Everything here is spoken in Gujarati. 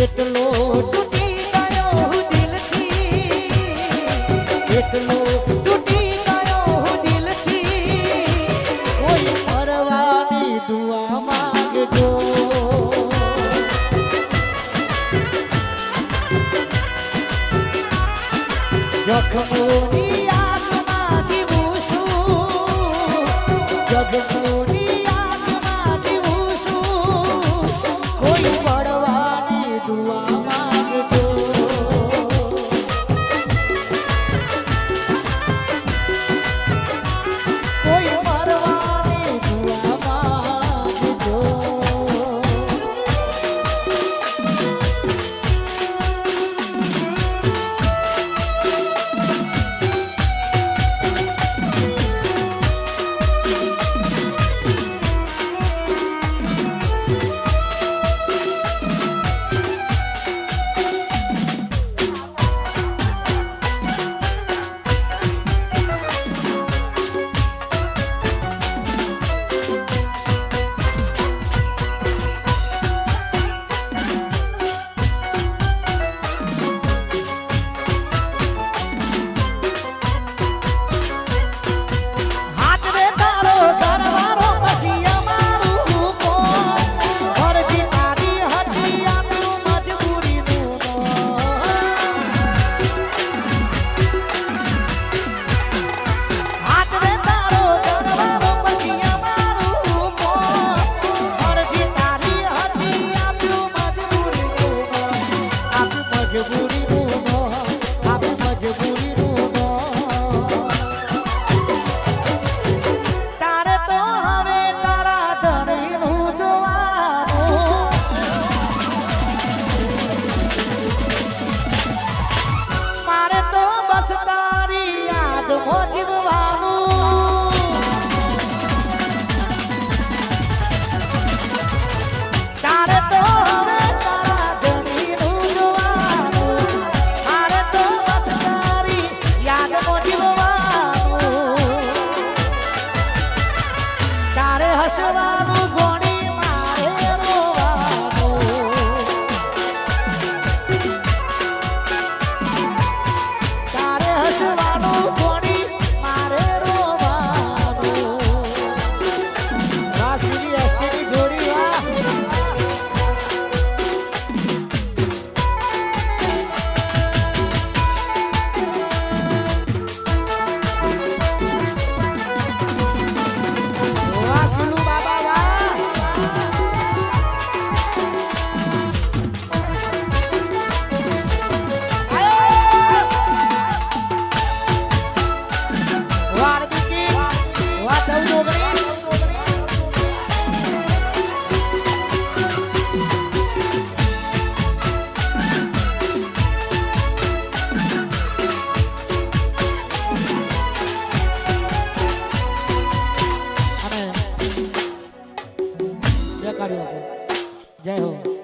એટલો તૂટી ગયો દિલથી. એટલો તૂટી ગયો દિલથી. કોઈ મરવાની દુઆ જીવું છું. જગમોની Goodbye. Yeah. 加油！